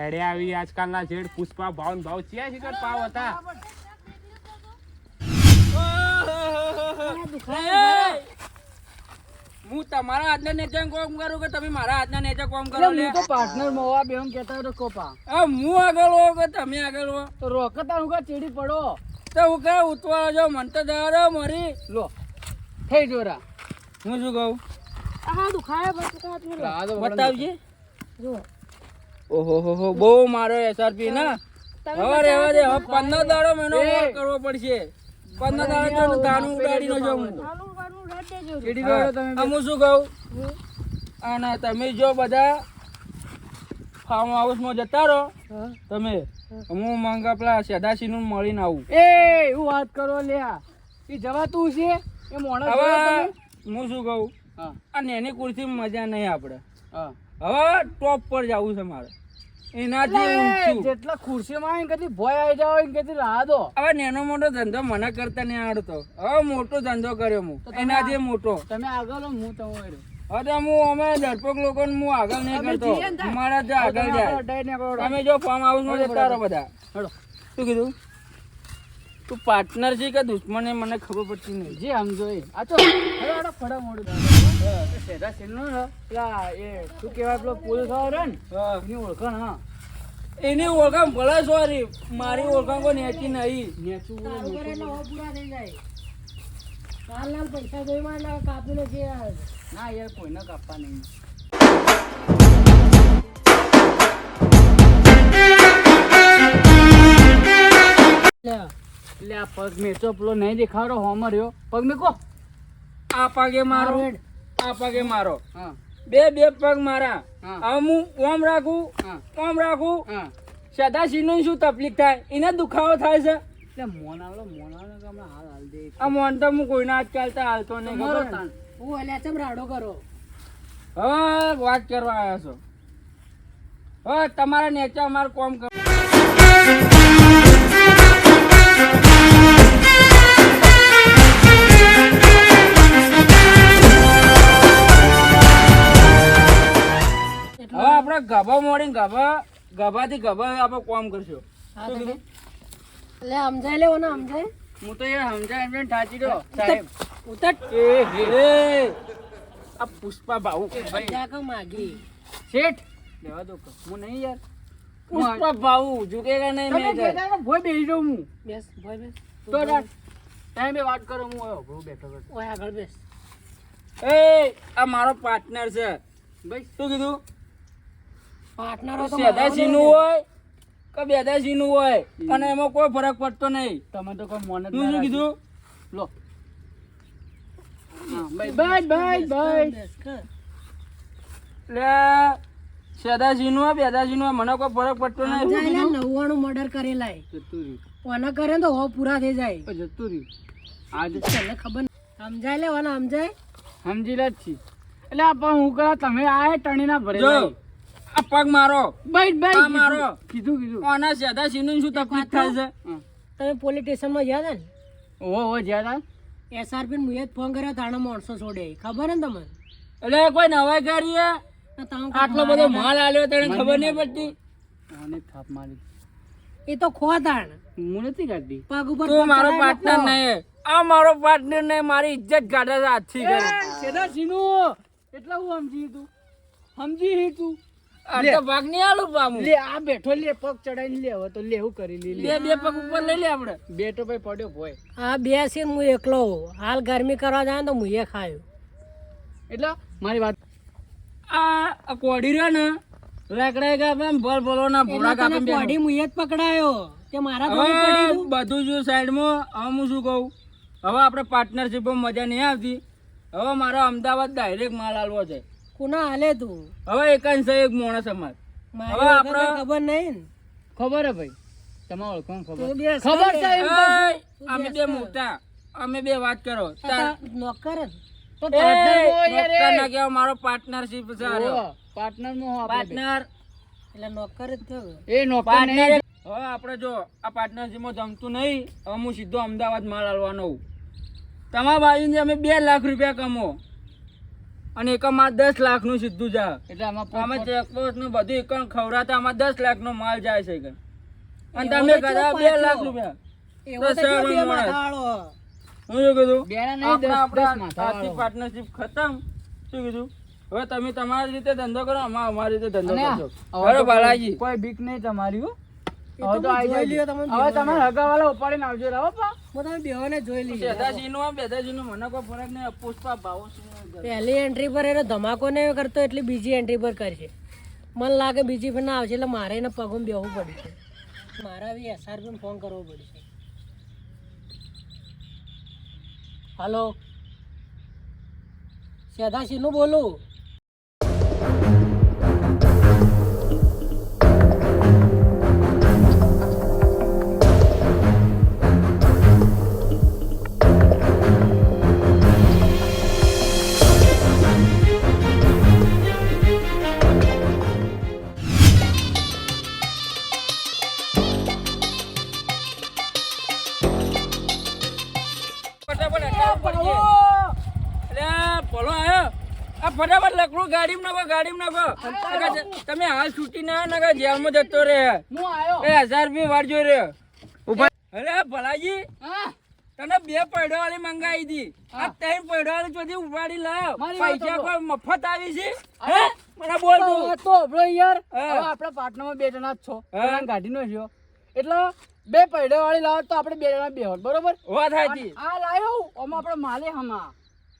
હેડે આવી આજકાલના જેડ પુષ્પા ભાવ ભાવ ચિયા શિકર પાવ હતા? હું તમારા આજના નેચે કોમ કરું કે તમે મારા આજના નેચે કોમ કરો હું તો પાર્ટનર મોવા બેમ કહેતા તો કોપા. હવે હું આગળ હો કે તમે આગળ હો? તો રોકતા હું કા ચીડી પડો? તો હું કે ઉતવા જો મન તો દારો મરી. લો થઈ જોરા હું શું કહું? આ દુખાય બસ બતાવજે. જો ઓહો હો હો બહુ મારો એસઆરપી ના. હવે રહેવા દે હવે પંદર દાડો મહિનો કરવો પડશે. પંદર દાડો તો દાણું ઉડાડી નો જાઉં હું. હા, તમે હું શું કહું? અને તમે જો બધા ફાર્મ હાઉસમાં જતા રહો. તમે હું. મંગા પેલા સેદાસી નું મળીને આવું. એ એવું વાત કરો લ્યા એ જવા તું છે? એ મોણસ હવે હું શું કહું? અને એની કુર્સી મજા નહીં આપણે. હવે ટોપ પર જવું છે મારે. એનાથી ઊંચું જેટલા ખુરશીમાં આવીને કદી ભય આવી જાવ ને કદી રાહ દો. હવે નાનો મોટો ધંધો મને કરતા નહીં આવડતો. હવે મોટો ધંધો કર્યો હું. એનાથી મોટો. તમે આગળ હું તો હવે તો હું અમે ડરપોક લોકો હું આગળ નહીં કરતો. મારા આગળ જાય. તમે જો ફાર્મ હાઉસમાં જતા રહો બધા. શું કીધું? તું પાર્ટનર છે કે દુશ્મન એ મને ખબર પડતી નહીં. જે આમ જોઈએ. આ તો હવે ફડા મોડું થાય. એ સેધા સેનનો ને પેલા એ શું કહેવાય પેલો પુલ થયો રે ને? હા. એની ઓળખાણ હા. એની ઓળખાણ ભલે સોરી મારી ઓળખાણ કોઈ નેચી નહીં. નેચું પૂરા થઈ જાય. કાલ લાલ પૈસા જોઈ માં કાપી લે જે છે. ના યાર કોઈને કાપવા નહીં. આ પગ મેચો પેલો નહીં દેખાડો હોમર રહ્યો. પગ મેકો. આ પગે મારો. આ પગે મારો. બે બે પગ મારા. હા. હવે હું ઓમ રાખું ઓમ રાખું. સદાશિવનું શું તકલીફ થાય? એને દુખાવો થાય છે. મોન આલો મોન આલો હમણાં હાલ હાલ દે. આ મોન તો હું કોઈના આજકાલ તો હાલતો નહીં. હું અલ્યા ચમ રાડો કરો? હવે વાત કરવા આવ્યા છો. હવે તમારા નેચા અમારે કોમ કર ગભા મોડીને ગભા ગભાથી ગભા આપણે કોમ કરશો. એટલે લે સમજાય લેવો ને સમજાય હું તો યાર સમજાય એમ ઠાચી દો સાહેબ. ઉતર. એ હે આ પુષ્પા બધા કા માગી. શેઠ લેવા દો હું નહીં યાર. પુષ્પા ભાઉ ઝુકેગા નહીં મેં ભોય બેસી જાઉં હું. બેસ ભોય બેસ. તો ટાઈમે વાત કરો હું ઓય બેઠો બેઠો ઓય આગળ બેસ. એ આ મારો પાર્ટનર છે. ભાઈ શું કીધું? પાર્ટનર તો સેદાશી નું. હોય કે બેદાશી નું હોય અને એમાં કોઈ ફરક પડતો નહીં. તમે તો કોઈ મોન તું શું કીધું? લો. ભાઈ ભાઈ ભાઈ લે બેસ કર. એટલે સેદાશી નું હોય બેદાશી નું હોય મને કોઈ ફરક પડતો નહીં? નવ્વાણું મર્ડર કરેલા ઓને કરે ને તો હો પૂરા થઈ જાય. જતું રહ્યું. આજે તને ખબર નહીં. સમજાય લે ઓને સમજાય? સમજી લે જ છી. એટલે પણ હું કરા તમે આ ટણીના ભરે આ પગ મારો. ભાઈ આ મારો. કીધું કીધું. કોના સેદાશી સીનું શું તકલીફ થાય છે? હા. તમે પોલીસ સ્ટેશનમાં ગયા હતા ને? ઓ ઓ જ્યાં એસઆરપી ને મુએ ફોન કર્યો તાણે માણસો છોડે ખબર ને તમને? એટલે કોઈ નવાઈ કરીએ આટલો બધો માલ આલ્યો તને ખબર નહીં પડતી. મને થાપ મારી. એ તો ખોતાણ હું નથી કાઢી પગ ઉપર તું મારો પાર્ટનર. નહીં આ મારો પાર્ટનર નહીં મારી ઇજ્જત ગાડા છે કરે. ઘરે સીનું એટલા હું સમજી તું? સમજી હી તું? અડધો ભાગ નહીં આલું પામું. લે આ બેઠો લે પગ ચડાઈને લે હવે તો લેવું કરી લે. લે બે બે પગ ઉપર લઈ લે આપણે. બેટો ભાઈ પડ્યો ભોય. આ બે છે હું એકલો હાલ ગરમી કરવા જાય ને તો મુએ ખાયું એટલે મારી વાત આ કોડી રહ્યો ને લાકડા ભલ ભલો ના ભોળા કાપે તને ને જ પકડાયો. તે મારા. બધું જો સાઈડમાં હવે હું શું કહું? હવે આપણે પાર્ટનરશીપમાં મજા નહીં આવતી. હવે મારો અમદાવાદ ડાયરેક્ટ માલ આલવો છે. કુના હાલે તું? હવે એકાંત છે એક માણસ અમાર. હવે આપણે- ખબર નહીં ને. ખબર હે ભાઈ? તમે ઓળખો ખબર. ખબર છે એમ અમે બે મોટા. અમે બે વાત કરો. નોકર જ. તો ડોક્ટર ના કહેવાય, મારો પાર્ટનરશીપ છે partner માં પાર્ટનર એટલે નોકર જ થયો એ નોકર પાર્ટનર નહીં. હવે આપણે જો આ પાર્ટનરશીપમાં જમતું નહીં હવે હું સીધો અમદાવાદ માલ હાલવાનો તમારા બાજુ અમે બે લાખ રૂપિયા કમો અને એકમાં દસ લાખનું સીધું જાય એટલે આમાં અમે ચેકપોસ્ટનું બધું એક ખવડાતા આમાં દસ લાખ નો માલ જાય છે અને તમે કદા બે લાખ રૂપિયા. હું શું કીધું? આપણે પાર્ટનરશિપ ખતમ. શું કીધું? હવે તમે તમારી રીતે ધંધો કરો અમે અમારી રીતે ધંધો કરો આ- કરશો હવે બરો તો બાલાજી. કોઈ બીક નહીં તમારી હવે તો તો હું આઈ જોઈ જાય લ્યો તમને હવે બેઓને. હગાવાલા ઉપાડીને આવજો રાવો પા. હું તમે બેઓને જોઈ લઈએ. બેદાજીનું બેદાજીનું મને કોઈ ફરક નહીં પુષ્પા ભાવો પહેલી એન્ટ્રી પર એનો ધમાકો નહીં કરતો એટલે બીજી એન્ટ્રી પર કરશે. મને લાગે બીજી પર ના આવશે એટલે મારે એને પગમાં બેહવું પડશે મારા બી એસઆરપી ફોન કરવો પડશે હાલો સેધાશીનું બોલું? નાખો ગાડીમાં નાખો. તમે હાલ છૂટી ના નગર જેલમાં જતો રહે. એ હજાર રૂપિયા વાળજો રે અરે ભલાજી તને બે પૈડો વાળી મંગાવી હતી આ ત્રણ પૈડો વાળી ચોથી ઉપાડી લાવ. પૈસા કોઈ મફત આવી છે? હે? મને બોલ તો- તો યાર. આપણા પાર્ટનરમાં બે જણા જ છો. ગાડી નો રહ્યો. એટલે બે પૈડા વાળી લાવ તો આપણે બે જણા બે હોત બરોબર? વાત હતી આ લાવ્યો આમાં આપણે માલે હમા.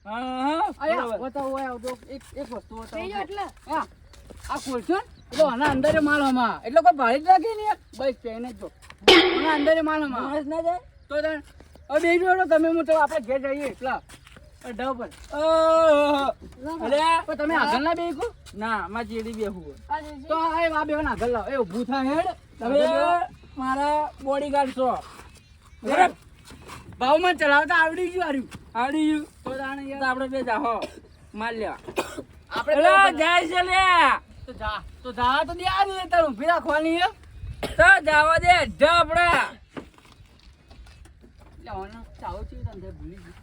હા હા. આયા બરોબર. બતાવો તો એક એક વસ્તુ થઈ ગયો એટલે? હા. આ ખોલશો ને આના અંદર માલ હમા એટલે કોઈ ભાડી જ રાખે ને બસ પેન જ જો. અંદર માલ હમા ના જાય? તો હવે બે જોડો તમે હું તો આપણે ઘેર જઈએ. એટલા પર. અરે તમે આગળ ના બેહો ના માં જેડી બેહું તો આ આ બે આગળ લાવો. એ ઊભું થાય હેડ. તમે મારા બોડીગાર્ડ છો. બરાબર. ભાવમાં ચલાવતા આવડી ગયું આર્યું. આવડી ગયું. તો તાણે તો યાર આપણે બે જાહો માલ લેવા. આપણે લો જાય છે લે. તો જા તો જા તો દે આ ને તારું ઊભી રાખવાની હે તો જાવા દે અડધા આપણે એટલે ઓના ચાવો છે તને ભૂલી ગઈ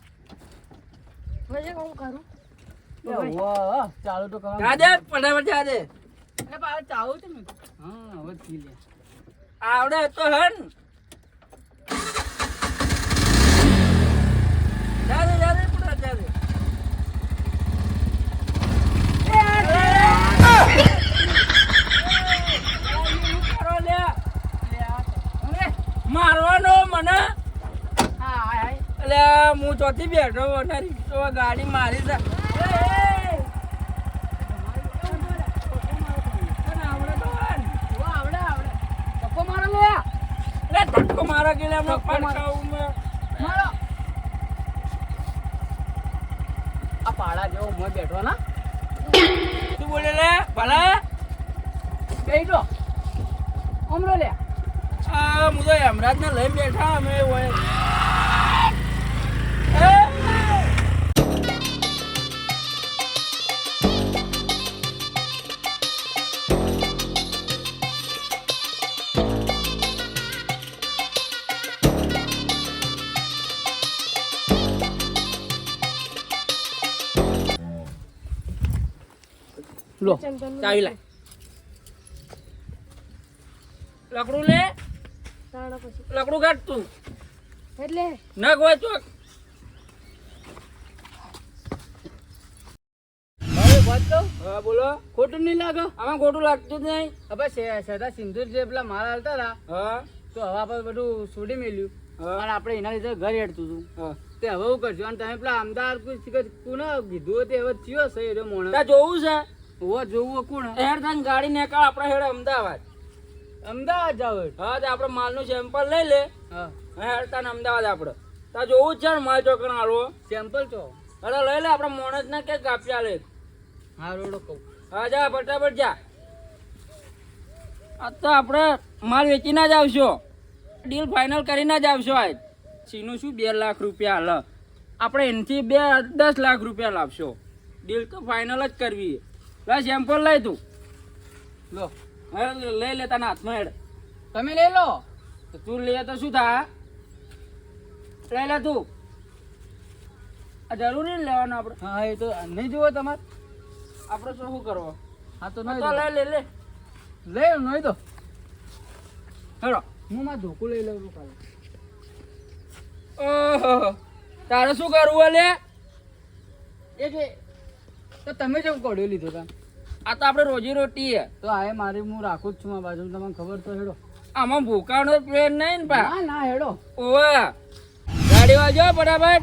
પછી હું કરું. વાહ ચાલો તો કરવા. જા દે ફટાફટ જા દે. એટલે પાછા ચાવો છે ને. હા હવે પી લે. આવડે તો હન જા દે જા દે પૂરા જા દે મારો લે. લે આ તો. અરે મારવાનો મને? એટલે હું ચોથી બેઠો મને રિક્ષો ગાડી મારી છે. ધક્કો મારો લે લે ધક્કો મારો કે લે હમણાં ધક્કો મારો. પડકાવું મેં. મારો પાડા જેવો મોય બેઠો ના. તું બોલે લે ભલા? બેહી જો. અમરો લે. આ મુદો તો હેમરાજ ને લઈને બેઠા અમે હોય. લો. ચાવી લાય. લકડું લે. તાણા પછી. લકડું કાઢ તું. એટલે? નખ હોય તો હવે વાત કહું હા બોલો. ખોટું નહીં લાગે? આમાં ખોટું લાગતું જ નહીં. હવે સેદા સિંદૂર જે પેલા મારા હાલતા હતા હા. તો હવે આપણે બધું છોડી મેલ્યું. અને આપણે એના લીધે ઘર હેડતું હતું. તે હવે હું કરશું? અને તમે પેલા અમદાવાદ કીધું તે હવે થયો છે એ મોણ. જોવું છે. હોવા જોવું કોણ? હેડ થઈને ગાડી નીકળ આપણે હેડ અમદાવાદ. અમદાવાદ જાવ હા તો આપણે માલનું સેમ્પલ લઈ લે. હા. હેડ તને અમદાવાદ આપણે. ત્યાં જોવું જ છે ને માલ ચોકણ હાલવો સેમ્પલ છો અરે લઈ લે આપણે મોણસ ને કે કાપ્યા લે હા રોડો કહું. હા જા ફટાફટ જા. આ તો આપણે માલ વેચીને જ આવશો. ડીલ ફાઇનલ કરીને જ આવશો આજ. સીનું શું બે લાખ રૂપિયા હાલ આપણે એનાથી બે દસ લાખ રૂપિયા લાવશો. ડીલ તો ફાઇનલ જ કરવી. લે સેમ્પલ લઈ તું. લો લઈ લે તને હાથમાં હેડ. તમે લઈ લો. તો તું લે તો શું થાય? લઈ લે તું. આ જરૂરી લેવાનું આપણે હા એ તો નહીં જુઓ તમારે. આપણે શું શું કરવો? હા તો નહીં લે લે. લે લે નહીં તો. હેડો. હું માં ધોકું લઈ લઉં કાલે. ઓહો તારે શું કરવું લે? એ તો તમે જેમ કોડ્યો લીધો તા. આ તો આપણે રોજી રોટી હે તો આ મારી હું રાખું જ છું મારા બાજુ તમને ખબર તો હેડો. આમાં ભૂકાનો પ્લેન નહીં ને પા. ના ના હેડો. ઓવા. ગાડી વાજો બરાબર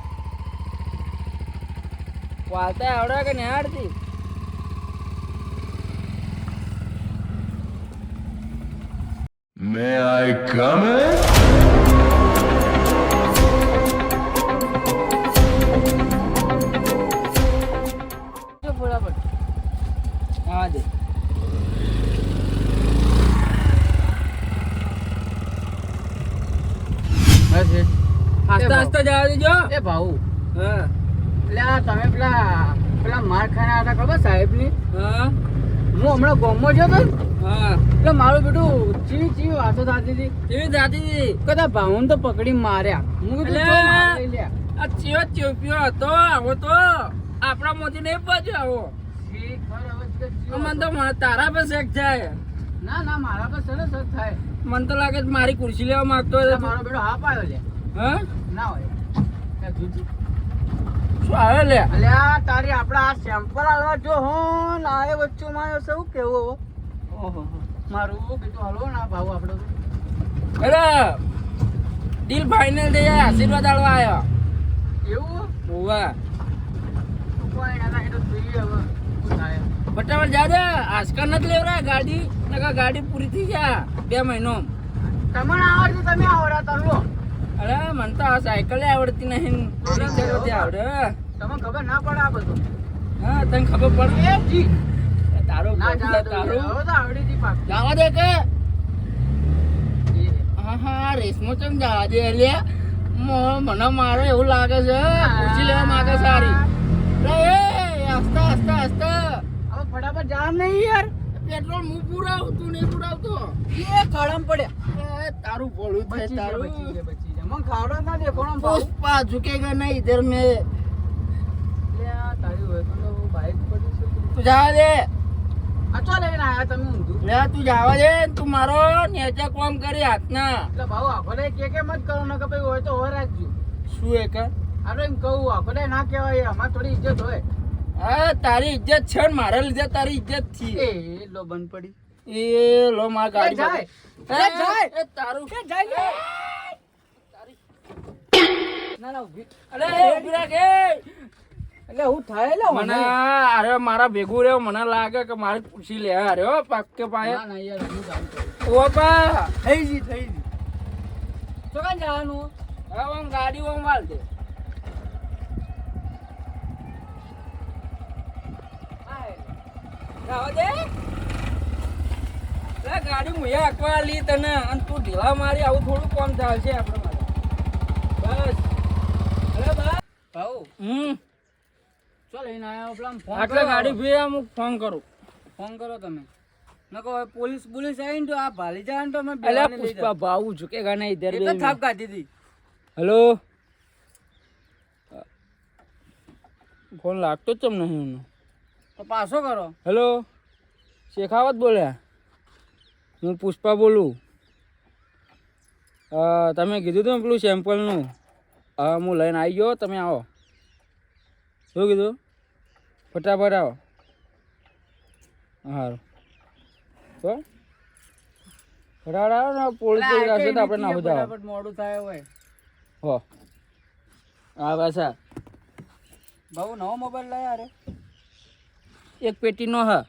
વાલતા આવડે કે નહીં આવડતી? May I come in? જવા દેજો એ ભાઉ. હા. આ તમે પેલા પેલા માર ખાના હતા ખબર સાહેબની? હા. હું હમણાં ગોમમાં ગયો તો ને, હા. એટલે મારું બેટું ચીવી ચીવી વાતો થતી હતી. જાતી કદા ભાઉન તો પકડી માર્યા. હું કીધું. આ ચિયો ચોપ્યો હતો આવો તો. આપણા મોતી નહીં બાજુ આવો. મને તો તારા પર શેક જાય ના ના મારા પર સરસ થાય. મને તો લાગે મારી ખુરશી લેવા માંગતો મારો બેટો હા પાયો લે. હા? ના હોય. શું આવે લે? અલ્યા તારી આપડા આ સેમ્પલ આલવા જો હો એ વચ્ચે માં શું કેવું? ઓહો મારું કીધું હલવો ના ભાવ આપડો અરે ડીલ ફાઇનલ થઈ જાય આશીર્વાદ આલવા આવ્યો. એવું? ઓવા ફટાફટ જા આજકાલ નથી લેવરા ગાડી નકા ગાડી પૂરી થઈ ગયા બે મહિનો. તમને આવડતું તમે આવડતા લો. અરે મને તો આ સાયકલ આવડતી નહીં. રિક્ષા આવડે. તમને ખબર ના પડે આ બધું? હા તને ખબર પડે? જી. તારો તારું. આવડી જવા દે કે? હા હા રેસમો ચમ જવા દે? લે મો- મને મારે એવું લાગે છે. પૂછી લેવા માંગે સારી એ હસતા હસતા હસતા હવે ફટાફટ જા નહીં યાર. પેટ્રોલ હું પુરાવું તું નહીં પુરાવતો? એ કળમ પડ્યા. તારું ભોળું છે તારું. મને ખાવડો ના દે કોણ પુષ્પા ઝુકેગા નહીં ઇધર મે લે આ તારી હોય તો બાઈક પડી છે તું જા દે. આ ચો લઈને આયા તમે ઊંધું? લે તું જાવા દે તું મારો નેચા કોમ કરી હાથના. એટલે ભાવ આપણે કે કે મત કરો ને કે ભાઈ હોય તો હોય રાખજો. શું એ કર આપણે એમ કહું આપણે ના કહેવાય અમારે થોડી ઇજ્જત હોય. હા તારી ઇજ્જત છે ને મારા લીધે તારી ઇજ્જતથી. એ લો બંધ પડી. એ લો માં ગાડી જાય. એ જાય. એ તારું. જાય? ના ના ઊભી અરે એ રાખ એ. એટલે હું થાય મને અરે મારા ભેગું રહ્યો મને લાગે કે મારે પૂછી લે. અરે પાકે પાસે ના ના યાર હું જાઉં ઓ પા થઈ જી થઈ જી તો કાં જવાનું? હવે આમ ગાડી ઓમ વાળ દે જાવા દે લે ગાડી મુએ આકવા લી તને અને તું ઢીલા મારી આવું થોડું કોમ ચાલશે આપણે માટે. બસ. અરે બસ ભાઉ. હમ. ચાલ લઈને આયા પેલા ફોન આટલે ગાડી ભી આમ ફોન કરું. ફોન કરો તમે. નકો હવે પોલીસ પોલીસ આવીને તો આ ભાલી જાય તો અમે લઈ પુષ્પા ભાવ ઝુકેગા નહીં ઇધર. એટલે થાપ કાઢી હેલો? ફોન લાગતો જ ચમ નહીં એનો? તો પાછો કરો. હેલો? શેખાવત બોલ્યા? હું પુષ્પા બોલું. તમે કીધું હતું પેલું સેમ્પલનું હા હું લઈને આવી ગયો તમે આવો. શું કીધું? ફટાફટ આવો. સારું તો? ફટાફટ આવો ને પોલીસ આવશે તો આપણે ના બધા મોડું થાય હોય. હો. હા હા ભાઉ નવો મોબાઈલ લાયા અરે એક પેટીનો હા.